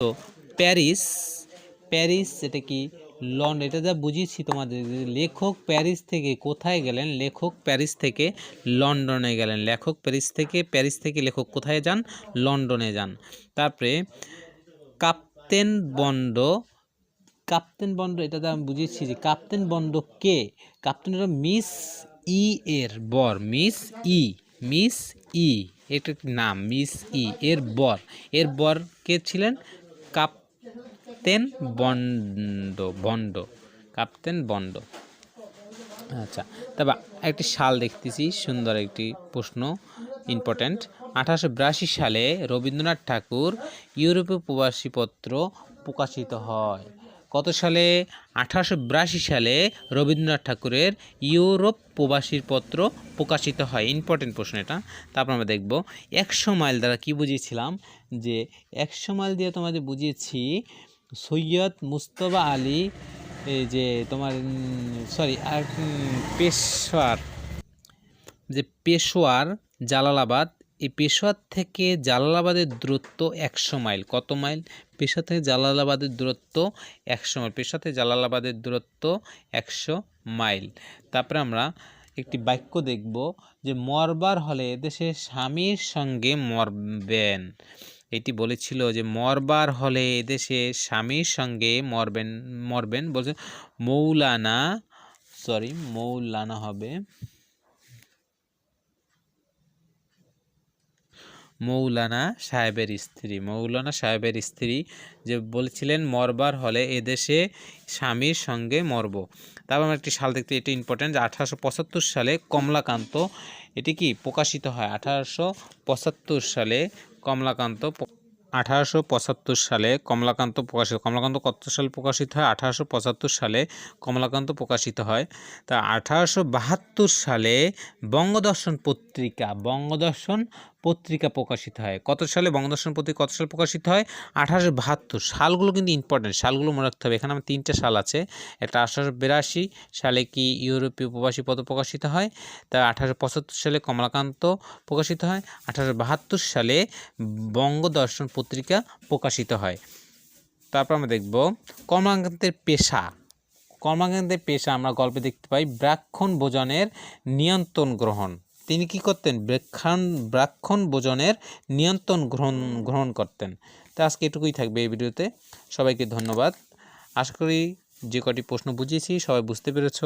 তো Paris Paris এটা কি? লন্ডন এটা যা বুঝিয়েছি তোমাদের যে লেখক প্যারিস থেকে কোথায় গেলেন, লেখক প্যারিস থেকে লন্ডনে গেলেন, লেখক প্যারিস থেকে প্যারিস থেকে লেখক কোথায় যান? লন্ডনে যান। তারপরে কাপ্তেন বন্ড কাপ্তেন বন্ড, এটা তো আমি বুঝিয়েছি যে কাপ্তেন বন্ড কে? কাপ্তেন মিস ই এর বর, মিস ই মিস ই এটা নাম, মিস ই, এর বর। এর বর কে ছিলেন? কাপ্তেন বন্ড বন্ড, কাপ্তেন বন্ড। আচ্ছা তবে একটি সাল দেখতেছি, সুন্দর একটি প্রশ্ন ইম্পর্ট্যান্ট আঠারোশো বিরাশি সালে রবীন্দ্রনাথ ঠাকুর ইউরোপীয় প্রবাসী পত্র প্রকাশিত হয়। কত সালে? আঠারোশো বিরাশি সালে রবীন্দ্রনাথ ঠাকুরের ইউরোপ প্রবাসীর পত্র প্রকাশিত হয়। ইম্পর্টেন্ট প্রশ্ন এটা। তারপর আমরা দেখব একশো মাইল দ্বারা কি বুঝিয়েছিলাম? যে একশো মাইল দিয়ে তোমাদের বুঝিয়েছি, সৈয়দ মুস্তফা আলী, এই যে তোমার সরি আর পেশোয়ার, যে পেশোয়ার জালালাবাদ, এই পেশোয়ার থেকে জালালাবাদের দূরত্ব একশো মাইল। কত মাইল? পেশোয়ার থেকে জালালাবাদের দূরত্ব একশো মাইল। পেশোয়ার থেকে জালালাবাদের দূরত্ব একশো মাইল। তারপরে আমরা একটি বাক্য দেখব যে মরবার হলে এদেশে স্বামীর সঙ্গে মরবেন। এটি বলেছিল যে, মরবার হলে এদেশে স্বামীর সঙ্গে মরবেন মরবেন। বলছে, মৌলানা সরি মৌলানা হবে। মৌলানা সাহেবের স্ত্রী। মৌলানা সাহেবের স্ত্রী যে বলেছিলেন, মরবার হলে এদেশে স্বামীর সঙ্গে মরব। তারপর আমরা একটি সাল দেখতে, এটি ইম্পর্টেন্ট যে আঠারোশো পঁচাত্তর সালে কমলাকান্ত, এটি কি? প্রকাশিত হয়। আঠারোশো পঁচাত্তর সালে কমলাকান্ত আঠারোশো পঁচাত্তর সালে কমলাকান্ত প্রকাশিত কমলাকান্ত কত সালে প্রকাশিত হয়? আঠারোশো পঁচাত্তর সালে কমলাকান্ত প্রকাশিত হয়। তা আঠারোশো বাহাত্তর সালে বঙ্গদর্শন পত্রিকা বঙ্গদর্শন পত্রিকা প্রকাশিত হয়। কত সালে বঙ্গদর্শন পত্রিকা কত সালে প্রকাশিত হয়? আঠারোশো বাহাত্তর। সালগুলো কিন্তু ইম্পর্টেন্ট সালগুলো মনে রাখতে হবে। এখানে আমার তিনটে সাল আছে। একটা আঠারোশো বিরাশি সালে কি ইউরোপীয় প্রবাসী পত্র প্রকাশিত হয়? তা আঠারোশো পঁচাত্তর সালে কমলাকান্ত প্রকাশিত হয়। আঠারোশো বাহাত্তর সালে বঙ্গদর্শন পত্রিকা প্রকাশিত হয়। তারপর আমরা দেখব কমলাকান্তের পেশা। কর্মাকান্তের পেশা আমরা গল্পে দেখতে পাই ব্রাক্ষণ ভোজনের নিয়ন্ত্রণ গ্রহণ। তিনি কি করতেন? ব্রাক্ষণ ব্রাক্ষণ ভোজনের নিয়ন্ত্রণ গ্রহণ গ্রহণ করতেন। তো আজকে এটুকুই থাকবে এই ভিডিওতে। সবাইকে ধন্যবাদ। আশা করি যে কটি প্রশ্ন বুঝিয়েছি, সবাই বুঝতে পেরেছ।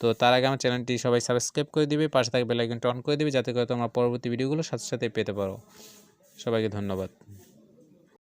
তো তার আগে আমার চ্যানেলটি সবাই সাবস্ক্রাইব করে দিবে, পাশে থাকা বেল আইকনটা অন করে দিবে, যাতে করে তোমরা পরবর্তী ভিডিওগুলো সাথে সাথে পেতে পারো। সবাইকে ধন্যবাদ।